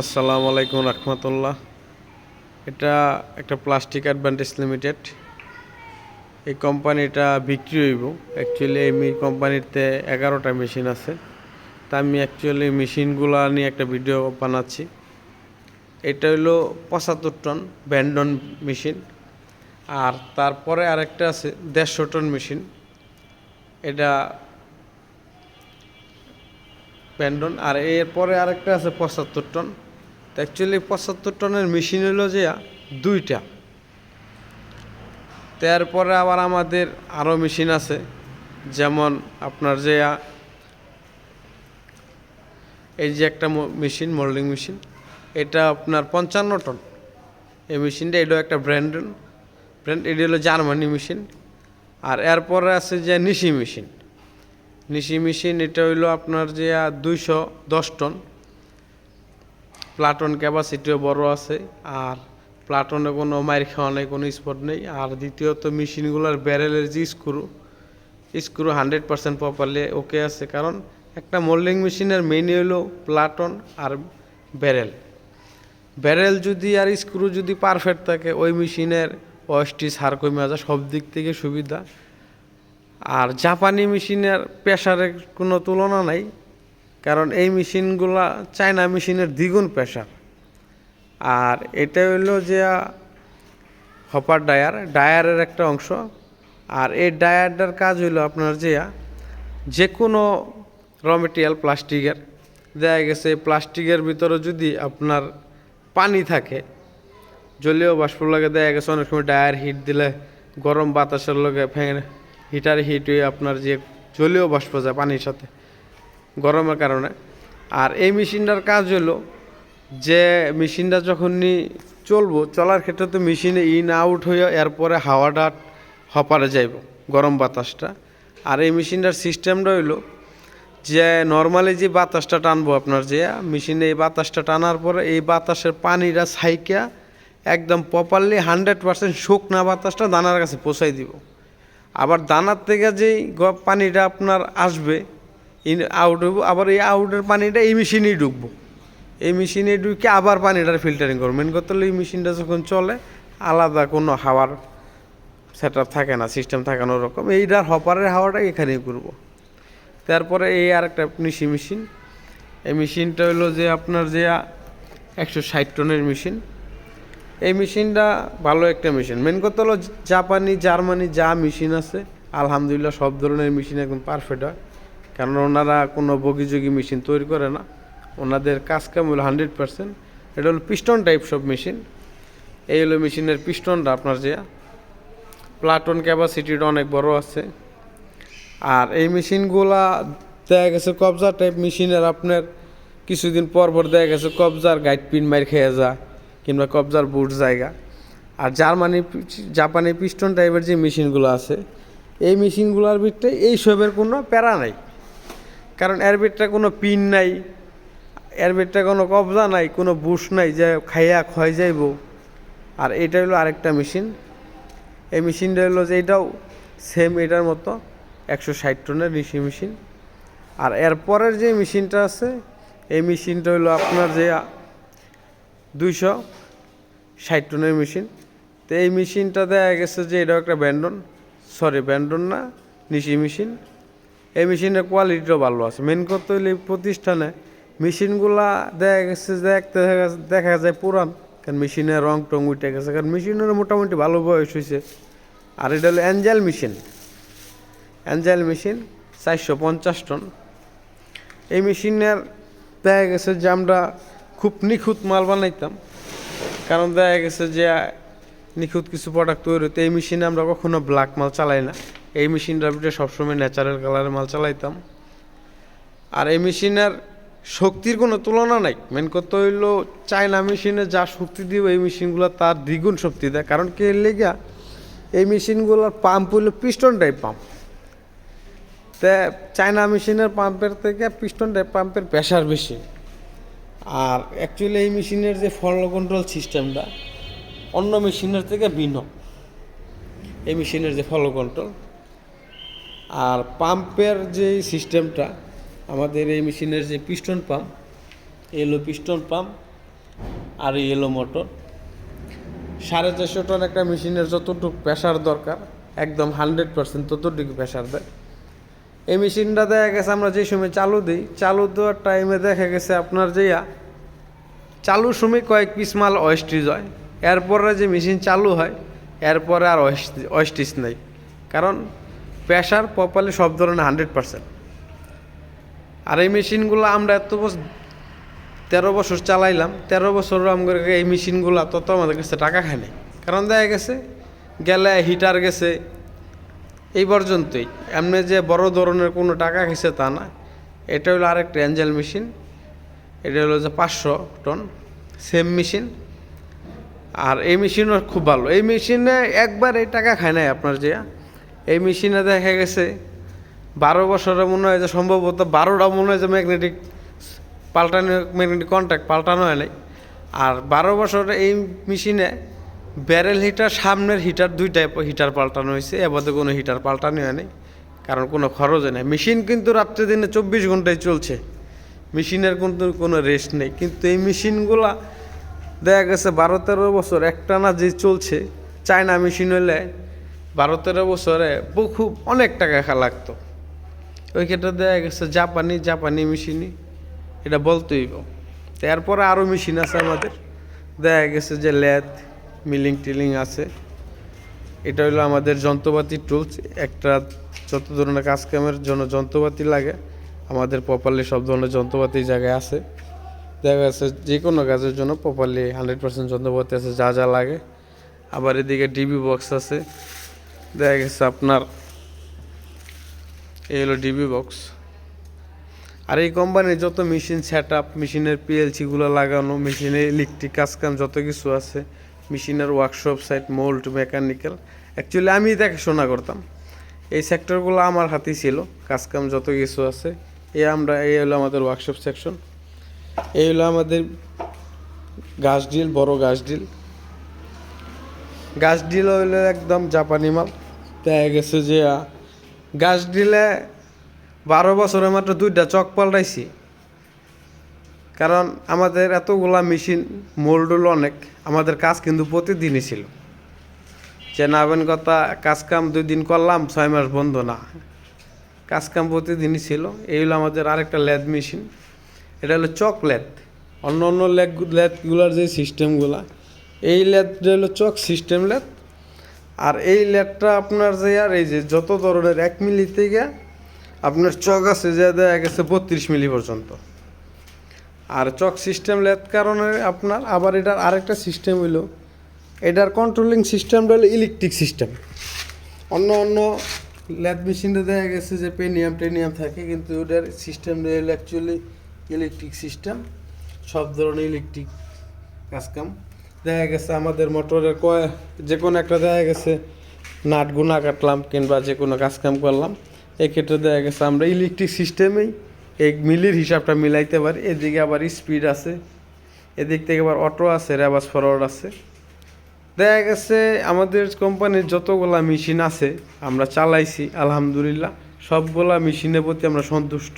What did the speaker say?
আসসালামু আলাইকুম রহমতুল্লাহ। এটা একটা প্লাস্টিক অ্যাডভান্টেজ লিমিটেড। এই কোম্পানিটা বিক্রি হইব। অ্যাকচুয়ালি এই কোম্পানিতে এগারোটা মেশিন আছে। তা আমি অ্যাকচুয়ালি মেশিনগুলো নিয়ে একটা ভিডিও বানাচ্ছি। এটা হলো পঁচাত্তর টন ব্যান্ডন মেশিন। আর তারপরে আরেকটা আছে দেড়শো টন মেশিন। এটা ব্যান্ডন। আর এরপরে আরেকটা আছে পঁচাত্তর টন। অ্যাকচুয়ালি পঁচাত্তর টনের মেশিন হলো যে দুইটা। তারপরে আবার আমাদের আরও মেশিন আছে, যেমন আপনার যে, এই যে একটা মেশিন মোল্ডিং মেশিন এটা আপনার পঞ্চান্ন টন। এই মেশিনটা এটাও একটা ব্র্যান্ড ব্র্যান্ড এটা হলো জার্মানি মেশিন আর এরপরে আছে যে নিশি মেশিন নিশি মেশিন এটা হইল আপনার যে দুইশো দশ টন। প্লাটন ক্যাপাসিটিও বড় আছে, আর প্লাটনে কোনো মাইর খাওয়া নেই, কোনো স্পট নেই। আর দ্বিতীয়ত মেশিনগুলোর ব্যারেলের যে screw screw hundred percent properly okay আছে। কারণ একটা মোল্ডিং মেশিনের মেইন হলো প্লাটন আর ব্যারেল ব্যারেল যদি আর স্ক্রু যদি পারফেক্ট থাকে, ওই মেশিনের ওয়েস্টি সার কমে আসা সব দিক থেকে সুবিধা। আর জাপানি মেশিনের প্রেশারের কোনো তুলনা নাই। কারণ এই মেশিনগুলা চায়না মেশিনের দ্বিগুণ প্রেশার আর এটা হইল যে হপার ডায়ার। ডায়ারের একটা অংশ। আর এই ডায়ারটার কাজ হইল আপনার যে যে কোনো র মেটেরিয়াল প্লাস্টিকের। দেয়া গেছে প্লাস্টিকের ভিতরে যদি আপনার পানি থাকে, জলীয় বাষ্প লাগে দেয়া গেছে অনেক সময় ডায়ার হিট দিলে গরম বাতাসের লগে ফ্যান হিটার হিট হয়ে আপনার যে জলীয় বাষ্প যায় পানির সাথে। গরমের কারণে। আর এই মেশিনটার কাজ হলো যে মেশিনটা যখনই চলবো, চলার ক্ষেত্রে তো মেশিনে ইন আউট হয়ে এরপরে হাওয়াটা হপারে যাইব, গরম বাতাসটা। আর এই মেশিনটার সিস্টেমটা হইল যে নর্মালি যে বাতাসটা টানবো আপনার যে, মেশিনে এই বাতাসটা টানার পরে এই বাতাসের পানিটা ছাইকা একদম প্রপারলি হান্ড্রেড পার্সেন্ট শুকনা বাতাসটা দানার কাছে পৌঁছাই দিব। আবার দানার থেকে যেই পানিটা আপনার আসবে ইন আউট হইব, আবার এই আউটের পানিটা এই মেশিনেই ঢুকবো এই মেশিনে ঢুকে আবার পানিটার ফিল্টারিং করব। মেন কথা হলো এই মেশিনটা যখন চলে, আলাদা কোনো হাওয়ার সেট থাকে না সিস্টেম থাকে না, ওরকম। এইটার হপারের হাওয়াটা এখানেই করব তারপরে এই আর একটা নিশি মেশিন। এই মেশিনটা হলো যে আপনার যে একশো ষাট টনের মেশিন। এই মেশিনটা ভালো একটা মেশিন। মেন কথা হলো জাপানি, জার্মানি যা মেশিন আছে, আলহামদুলিল্লাহ সব ধরনের মেশিন একদম পারফেক্ট হয়। কারণ ওনারা কোনো বগিযোগী মেশিন তৈরি করে না। ওনাদের কাজ কাম হলো? Hundred percent. এটা হলো পিস্টন টাইপ সব মেশিন। এই হলো মেশিনের পিস্টনটা আপনার যে, প্লাটন ক্যাপাসিটিটা অনেক বড় আছে। আর এই মেশিনগুলা দেখা গেছে কবজা টাইপ মেশিনের। আপনার কিছুদিন পর পর দেখা গেছে কবজার গাইড পিন মার খেয়ে যায় কিংবা কবজার বুট জায়গা। আর জার্মানি জাপানি পিস্টন টাইপের যে মেশিনগুলো আছে, এই মেশিনগুলোর ভিতরে এইসবের কোনো প্যারা নাই। কারণ এর কোনো পিন নাই, এর কোনো কবজা নাই, কোনো বুশ নাই যে খাইয়া ক্ষয় যাইব। আর এটা হলো আরেকটা মেশিন। এই মেশিনটা হলো যে এটাও সেম এটার মতো, একশো ষাট টনের ঋষি মেশিন। আর এরপরের যে মেশিনটা আছে, এই মেশিনটা হলো আপনার যে দুইশো ষাট টনের মেশিন। তো এই মেশিনটা দেখা গেছে যে এটাও একটা ব্যান্ডন সরি ব্যান্ডন না নিশি মেশিন। এই মেশিনের কোয়ালিটিও ভালো আছে। মেন কথা হইলে প্রতিষ্ঠানে মেশিনগুলা দেখা গেছে দেখতে দেখা যায় পুরান, কারণ মেশিনের রং টং উঠে গেছে। কারণ মেশিনের মোটামুটি ভালো বয়স হয়েছে আর এটা হলো অ্যাঞ্জেল মেশিন অ্যাঞ্জেল মেশিন চারশো পঞ্চাশ টন। এই মেশিনের দেখা গেছে যে আমরা খুব নিখুঁত মাল বানাইতাম। কারণ দেখা গেছে যে নিখুঁত কিছু প্রোডাক্ট তৈরি হতো এই মেশিনে আমরা কখনো ব্ল্যাক মাল চালাই না। এই মেশিনটার ভিতরে সবসময় ন্যাচারাল কালারের মাল চালাইতাম। আর এই মেশিনের শক্তির কোনো তুলনা নাই। মেন কথা হইল চায়না মেশিনে যা শক্তি দিব, এই মেশিনগুলো তার দ্বিগুণ শক্তি দেয়। কারণ কি লেগা এই মেশিনগুলোর পাম্প হইল পিস্টন টাইপ পাম্প তে চায়না মেশিনের পাম্পের থেকে পিস্টন টাইপ পাম্পের প্রেশার বেশি। আর অ্যাকচুয়ালি এই মেশিনের যে ফলো কন্ট্রোল সিস্টেমটা অন্য মেশিনের থেকে ভিন্ন। এই মেশিনের যে ফলো কন্ট্রোল আর পাম্পের যে সিস্টেমটা, আমাদের এই মেশিনের যে পিস্টন পাম্প এলো পিস্টন পাম্প আর এলো মোটর সাড়ে চারশো টন একটা মেশিনের যতটুকু প্রেশার দরকার, একদম হান্ড্রেড পার্সেন্ট ততটুকু প্রেশার দেয়। এই মেশিনটা দেখা গেছে আমরা যে সময় চালু দিই, চালু দেওয়ার টাইমে দেখা গেছে আপনার যে চালুর সময় কয়েক পিস মাল ওয়েস্টিজ হয়। এরপরে যে মেশিন চালু হয়, এরপরে আর ওয়েস্টিজ নেই। কারণ প্রেশার প্রপারলি সব ধরনের হান্ড্রেড পার্সেন্ট। আর এই মেশিনগুলো আমরা এত বছর তেরো বছর চালাইলাম, তেরো বছর আমাদের এই মেশিনগুলো তত আমাদের কাছে টাকা খায় নাই। কারণ দেখা গেছে, গেলে হিটার গেছে, এই পর্যন্তই। এমনি যে বড় ধরনের কোনো টাকা খেয়েছে তা না। এটা হলো আরেকটা অ্যাঞ্জেল মেশিন এটা হলো যে পাঁচশো টন সেম মেশিন আর এই মেশিনও খুব ভালো। এই মেশিনে একবার এই টাকা খায় নাই আপনার যে এই মেশিনে দেখা গেছে বারো বছরে মনে হয় যে সম্ভবত বারোটা মনে হয় যে ম্যাগনেটিক পাল্টানো ম্যাগনেটিক কন্ট্যাক্ট পাল্টানো হয় নাই। আর বারো বছরে এই মেশিনে ব্যারেল হিটার সামনের হিটার দুইটাই হিটার পাল্টানো হয়েছে। এবারে কোনো হিটার পাল্টানো হয় নাই, কারণ কোনো খরচ হয় না মেশিন কিন্তু রাত্রে দিনে চব্বিশ ঘন্টায় চলছে। মেশিনের কিন্তু কোনো রেস্ট নেই। কিন্তু এই মেশিনগুলা দেখা গেছে বারো তেরো বছর একটানা যে চলছে, চায়না মেশিন হলে বারো তেরো বছরে বহু, অনেক টাকা খা লাগতো। ওই ক্ষেত্রে দেখা গেছে জাপানি জাপানি মেশিনই, এটা বলতেই এরপরে আরও মেশিন আছে আমাদের। দেখা গেছে যে ল্যাথ মিলিং টিলিং আছে। এটা হলো আমাদের যন্ত্রপাতি টুলস একটা যত ধরনের কাজ কামের জন্য যন্ত্রপাতি লাগে, আমাদের প্রপারলি সব ধরনের যন্ত্রপাতি জায়গায় আছে। দেখা গেছে যে কোনো কাজের জন্য প্রপারলি হান্ড্রেড পার্সেন্ট যন্ত্রপাতি আছে, যা যা লাগে। আবার এদিকে ডিবি বক্স আছে। দেখা গেছে আপনার, এই হলো ডিবি বক্স আর এই কোম্পানির যত মেশিন সেট আপ মেশিনের পিএলসিগুলো লাগানো মেশিনের ইলেকট্রিক কাজকাম যত কিছু আছে মেশিনের workshop site mould mechanical actually আমি দেখাশোনা করতাম। এই সেক্টরগুলো আমার হাতেই ছিল, কাজকাম যত কিছু আছে, এ আমরা, এই হলো আমাদের ওয়ার্কশপ সেকশন এই হলো আমাদের গাছ ডিল বড় গাছ ডিল গাছ ডিল হইল একদম জাপানি মাল। দেখা গেছে যে গাছ দিলে বারো বছরে মাত্র দুইটা চক পাল্টাইছি। কারণ আমাদের এতগুলা মেশিন মোল্ডুল অনেক, আমাদের কাজ কিন্তু প্রতিদিনই ছিল। যে নাবেন কথা, কাজ কাম দুই দিন করলাম, ছয় মাস বন্ধ না। কাজ কাম প্রতিদিনই ছিল। এই হলো আমাদের আরেকটা ল্যাদ মেশিন। এটা হলো চক ল্যাদ অন্য অন্য ল্যাদ ল্যাদগুলার যে সিস্টেমগুলা এই ল্যাদটা হলো চক সিস্টেম ল্যাদ আর এই ল্যাদটা আপনার যে আর এই যে যত ধরনের এক মিলি থেকে আপনার চক আছে যে দেখা গেছে বত্রিশ মিলি পর্যন্ত। আর চক সিস্টেম লেদ কারণে আপনার আবার এটার আরেকটা সিস্টেম হইল। এটার কন্ট্রোলিং সিস্টেমটা হলো ইলেকট্রিক সিস্টেম অন্য অন্য ল্যাদ মেশিনে দেখা গেছে যে পেনিয়াম টেনিয়াম থাকে, কিন্তু ওটার সিস্টেম হলো অ্যাকচুয়ালি ইলেকট্রিক সিস্টেম সব ধরনের ইলেকট্রিক কাজকাম। দেখা গেছে আমাদের মোটরের কয় যে কোনো একটা দেখা গেছে, নাট গুনা কাটলাম কিংবা যে কোনো কাজকাম করলাম। এক্ষেত্রে দেখা গেছে আমরা ইলেকট্রিক সিস্টেমেই এই মিলির হিসাবটা মিলাইতে পারি। এদিকে আবার স্পিড আছে, এদিক থেকে আবার অটো আছে রেবাস ফরওয়ার্ড আছে। দেখা গেছে আমাদের কোম্পানির যতগুলা মেশিন আছে, আমরা চালাইছি, আলহামদুলিল্লাহ। সবগুলা মেশিনের প্রতি আমরা সন্তুষ্ট।